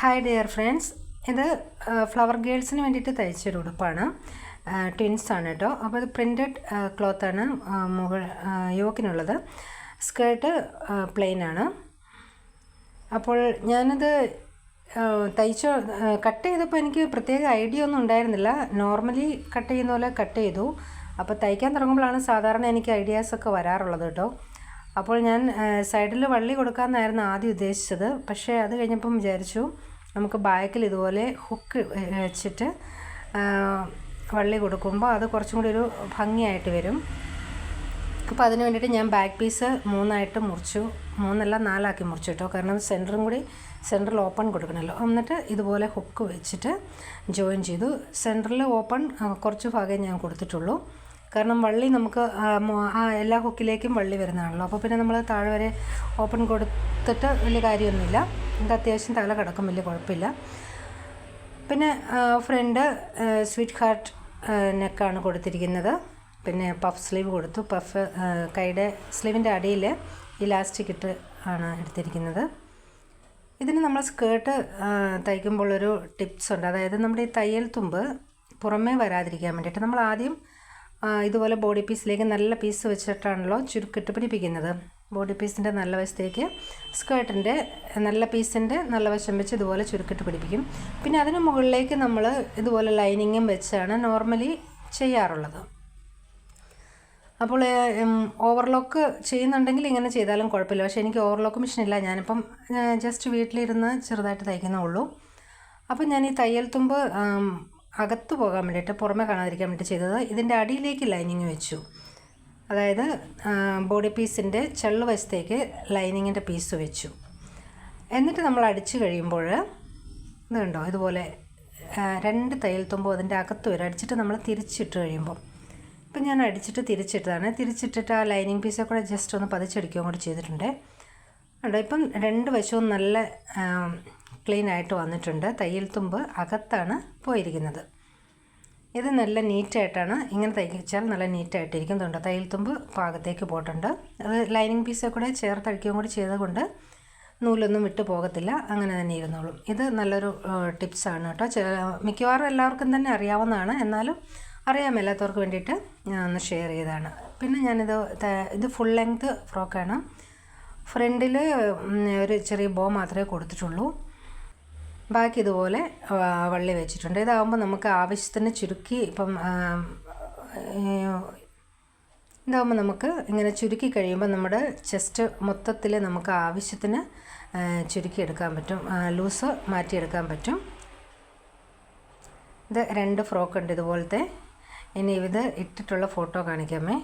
Hi dear friends ഇത് flower ഗേൾസിന് വേണ്ടിയിട്ട് തയ്ച്ചൊരു ഉടുപ്പാണ്. ട്വിൻസ് ആണ് കേട്ടോ അപ്പോൾ ഇത് പ്രിന്റഡ് ക്ലോത്താണ് മുകൾ യോക്കിനുള്ളത്. സ്കേർട്ട് പ്ലെയിൻ ആണ്. അപ്പോൾ ഞാനത് തയ്ച്ച കട്ട് ചെയ്തപ്പോൾ എനിക്ക് പ്രത്യേക ഐഡിയ ഒന്നും ഉണ്ടായിരുന്നില്ല. നോർമലി കട്ട് ചെയ്യുന്ന പോലെ കട്ട് ചെയ്തു. അപ്പോൾ തയ്ക്കാൻ തുടങ്ങുമ്പോഴാണ് സാധാരണ എനിക്ക് ഐഡിയാസൊക്കെ വരാറുള്ളത് കേട്ടോ അപ്പോൾ ഞാൻ സൈഡിൽ വള്ളി കൊടുക്കാമെന്നായിരുന്നു ആദ്യം ഉദ്ദേശിച്ചത്. പക്ഷേ അത് കഴിഞ്ഞപ്പം വിചാരിച്ചു നമുക്ക് ബാക്കിൽ ഇതുപോലെ ഹുക്ക് വെച്ചിട്ട് വള്ളി കൊടുക്കുമ്പോൾ അത് കുറച്ചും കൂടി ഒരു ഭംഗിയായിട്ട് വരും. അപ്പോൾ അതിന് വേണ്ടിയിട്ട് ഞാൻ ബാക്ക് പീസ് മൂന്നായിട്ട് മുറിച്ചു. മൂന്നല്ല നാലാക്കി മുറിച്ചു കേട്ടോ. കാരണം സെന്ററും കൂടി സെന്ററിൽ ഓപ്പൺ കൊടുക്കണമല്ലോ. എന്നിട്ട് ഇതുപോലെ ഹുക്ക് വെച്ചിട്ട് ജോയിൻ ചെയ്തു. സെന്ററിൽ ഓപ്പൺ കുറച്ച് ഭാഗമേ ഞാൻ കൊടുത്തിട്ടുള്ളൂ. കാരണം വള്ളി നമുക്ക് എല്ലാ ഹുക്കിലേക്കും വള്ളി വരുന്നതാണല്ലോ. അപ്പോൾ പിന്നെ നമ്മൾ താഴെ വരെ ഓപ്പൺ കൊടുത്തിട്ട് വലിയ കാര്യമൊന്നുമില്ല. നമുക്ക് അത്യാവശ്യം തല കിടക്കും വലിയ കുഴപ്പമില്ല. പിന്നെ ഫ്രണ്ട് സ്വീറ്റ് ഹാർട്ട് നെക്കാണ് കൊടുത്തിരിക്കുന്നത്. പിന്നെ പഫ് സ്ലീവ് കൊടുത്തു. പഫ് കൈയുടെ സ്ലീവിന്റെ അടിയിൽ ഇലാസ്റ്റിക് ഇട്ട് ആണ് എടുത്തിരിക്കുന്നത്. ഇതിന് നമ്മൾ സ്കേർട്ട് തയ്ക്കുമ്പോൾ ഒരു ടിപ്സ് ഉണ്ട്. അതായത് നമ്മുടെ ഈ തയ്യൽ തുമ്പ് പുറമേ വരാതിരിക്കാൻ വേണ്ടിയിട്ട് നമ്മൾ ആദ്യം ഇതുപോലെ ബോഡി പീസിലേക്ക് നല്ല പീസ് വെച്ചിട്ടാണല്ലോ ചുരുക്കിട്ട് പിടിപ്പിക്കുന്നത്. ബോഡി പീസിന്റെ നല്ല വശത്തേക്ക് സ്കേർട്ടിന്റെ നല്ല പീസിന്റെ നല്ല വശം വെച്ച് ഇതുപോലെ ചുരുക്കിട്ട് പിടിപ്പിക്കും. പിന്നെ അതിന് മുകളിലേക്ക് നമ്മൾ ഇതുപോലെ ലൈനിങ്ങും വെച്ചാണ് നോർമലി ചെയ്യാറുള്ളത്. അപ്പോൾ ഓവർലോക്ക് ചെയ്യുന്നുണ്ടെങ്കിൽ ഇങ്ങനെ ചെയ്താലും കുഴപ്പമില്ല. പക്ഷേ എനിക്ക് ഓവർലോക്ക് മെഷീൻ ഇല്ല. ഞാനിപ്പം ജസ്റ്റ് വീട്ടിലിരുന്ന് ചെറുതായിട്ട് തയ്ക്കുന്നേ ഉള്ളൂ. അപ്പം ഞാൻ ഈ തയ്യൽ തുമ്പ് അകത്ത് പോകാൻ വേണ്ടിയിട്ട് പുറമെ കാണാതിരിക്കാൻ വേണ്ടി ചെയ്തത്. ഇതിന്റെ അടിയിലേക്ക് ലൈനിങ് വെച്ചു. അതായത് ബോഡി പീസിന്റെ ചെള്ളു വശത്തേക്ക് ലൈനിങ്ങിന്റെ പീസ് വെച്ചു. എന്നിട്ട് നമ്മൾ അടിച്ചു കഴിയുമ്പോൾ ഇതുണ്ടോ ഇതുപോലെ രണ്ട് തയ്യൽ തുമ്പോൾ അതിന്റെ അകത്ത് വരും. അടിച്ചിട്ട് നമ്മൾ തിരിച്ചിട്ട് കഴിയുമ്പോൾ. ഇപ്പം ഞാൻ അടിച്ചിട്ട് തിരിച്ചിട്ടതാണ്. തിരിച്ചിട്ടിട്ട് ആ ലൈനിങ് പീസൊക്കെ ജസ്റ്റ് ഒന്ന് പതിച്ചടിക്കുകയും കൂടി ചെയ്തിട്ടുണ്ട്. ഉണ്ടോ ഇപ്പം രണ്ട് വശവും നല്ല ക്ലീൻ ആയിട്ട് വന്നിട്ടുണ്ട്. തയ്യൽ തുമ്പ് അകത്താണ് പോയിരിക്കുന്നത്. ഇത് നല്ല നീറ്റായിട്ടാണ് ഇങ്ങനെ തയ്ച്ചാൽ നല്ല നീറ്റായിട്ടിരിക്കും തൊണ്ട് തയ്യൽ തുമ്പ് പാകത്തേക്ക് പോയിട്ടുണ്ട്. അത് ലൈനിങ് പീസ് കൂടെ ചേർത്തടിക്കുകയും കൂടി ചെയ്തുകൊണ്ട് നൂലൊന്നും വിട്ടു പോകത്തില്ല. അങ്ങനെ തന്നെ ഇരുന്നോളും. ഇത് നല്ലൊരു ടിപ്സാണ് കേട്ടോ. മിക്കവാറും എല്ലാവർക്കും തന്നെ അറിയാവുന്നതാണ്. എന്നാലും അറിയാൻ മേലാത്തവർക്ക് വേണ്ടിയിട്ട് ഒന്ന് ഷെയർ ചെയ്തതാണ്. പിന്നെ ഞാനിത് ഇത് ഫുൾ ലെങ്ത് ഫ്രോക്കാണ് ഫ്രണ്ടിൽ ഒരു ചെറിയ ബോ മാത്രമേ കൊടുത്തിട്ടുള്ളൂ. ബാക്കി ഇതുപോലെ വള്ളി വെച്ചിട്ടുണ്ട്. ഇതാകുമ്പോൾ നമുക്ക് ആവശ്യത്തിന് ചുരുക്കി ഇപ്പം ഇതാകുമ്പോൾ നമുക്ക് ഇങ്ങനെ ചുരുക്കി കഴിയുമ്പോൾ നമ്മുടെ ചെസ്റ്റ് മൊത്തത്തിൽ നമുക്ക് ആവശ്യത്തിന് ചുരുക്കി എടുക്കാൻ പറ്റും. ലൂസ് മാറ്റിയെടുക്കാൻ പറ്റും. ഇത് രണ്ട് ഫ്രോക്ക് ഉണ്ട് ഇതുപോലത്തെ. ഇനി ഇത് ഇട്ടിട്ടുള്ള ഫോട്ടോ കാണിക്കാമേ.